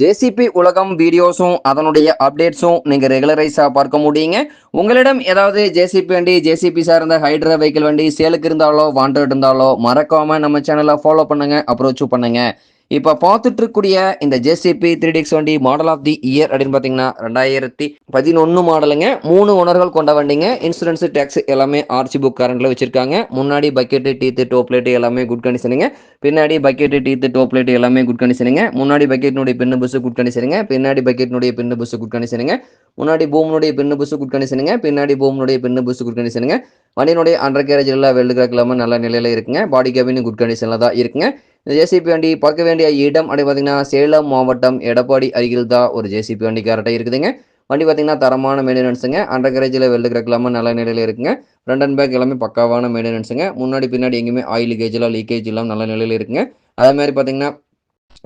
JCB உலகம் வீடியோஸும் அதனுடைய அப்டேட்ஸும் நீங்கள் ரெகுலரைஸாக பார்க்க முடியுங்க. உங்களிடம் ஏதாவது ஜேசிபி வண்டி ஜேசிபி சார்ந்த ஹைட்ரா வெஹிக்கிள் வண்டி சேலுக்கு இருந்தாலோ வாண்டட் இருந்தாலோ மறக்காமல் நம்ம சேனலை ஃபாலோ பண்ணுங்க அப்ரோச்சும் பண்ணுங்கள் இப்போ பார்த்துட்டு இருக்கக்கூடிய இந்த ஜேசிபி த்ரீ டிக்ஸ் வண்டி மாடல் ஆஃப் தி இயர் அப்படின்னு பார்த்தீங்கன்னா ரெண்டாயிரத்தி பதினொன்று மாடலுங்க. மூணு ஓனர்கள் கொண்ட வண்டிங்க. இன்சூரன்ஸ் டேக்ஸ் எல்லாமே ஆர்சி புக் கரண்ட்ல வச்சிருக்காங்க. முன்னாடி பக்கெட்டு டீத்து டோப் எல்லாமே குட் கண்டிஷனுங்க பின்னாடி பக்கெட்டு டீத்து டோப் லைட் எல்லாமே குட் கண்டிஷனுங்க முன்னாடி பக்கெட்டினுடைய பின்னு பஸ்ஸு குட் கண்டிஷனுங்க பின்னாடி பக்கெட்டினுடைய பின்னு பஸ்ஸு குட் கண்டிஷனுங்க முன்னாடி பூமினுடைய பின்னு பஸ்ஸு குட் கண்டிஷனுங்க பின்னாடி பூமினுடைய பின்னு பஸ்ஸு குட் கண்டிஷனுங்க வண்டியினுடைய அண்டர் கேரேஜ் எல்லாம் வெல்டு கிராக் எல்லாமே நல்ல நிலையில் இருக்குங்க. பாடி கேபின் குட் கண்டிஷனில் தான் இருக்குங்க. இந்த ஜேசிபி வண்டி பார்க்க வேண்டிய இடம் அப்படி பார்த்தீங்கன்னா சேலம் மாவட்டம் எடப்பாடி அருகில் தான் ஒரு ஜேசிபி வண்டி கரெக்டாக இருக்குதுங்க. வண்டி பார்த்தீங்கன்னா தரமான மெயின்டெனன்ஸுங்க அண்டர் கேரேஜில் வெல்டு கிராக் எல்லாமே நல்ல நிலையில் இருக்குங்க. ஃப்ரண்ட் அண்ட் பேக் எல்லாமே பக்காவான மெயின்டெனன்ஸுங்க முன்னாடி பின்னாடி எங்கேயுமே ஆயில் லீக்கேஜ்லாம் லீக்கேஜ் எல்லாம் நல்ல நிலையில் இருக்குங்க. அதே மாதிரி பார்த்தீங்கன்னா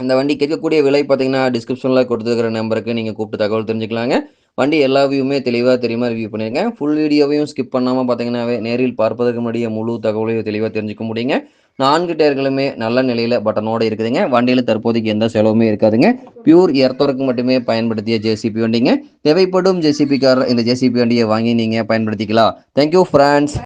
இந்த வண்டி கேட்கக்கூடிய விலை பார்த்தீங்கன்னா டிஸ்கிரிப்ஷனில் கொடுத்துருக்கிற நம்பருக்கு நீங்கள் கூப்பிட்டு தகவல் தெரிஞ்சுக்கலாங்க. வண்டி எல்லா வியூமே தெளிவாக தெரியுமா ரிவ்யூ பண்ணியிருக்கேன் ஃபுல் வீடியோவையும் ஸ்கிப் பண்ணாமல் பார்த்தீங்கன்னாவே நேரில் பார்ப்பதற்கு முன்னாடியே முழு தகவலையும் தெளிவாக தெரிஞ்சுக்க முடியுங்க. நான்கு டயர்களுமே நல்ல நிலையில் பட்டனோடு இருக்குதுங்க. வண்டியில் தற்போதைக்கு எந்த செலவுமே இருக்காதுங்க. பியூர் எர்த்தோருக்கு மட்டுமே பயன்படுத்திய ஜேசிபி வண்டிங்க. தேவைப்படும் ஜேசிபிக்காரர் இந்த ஜேசிபி வண்டியை வாங்கி நீங்கள் பயன்படுத்திக்கலாம். Thank you friends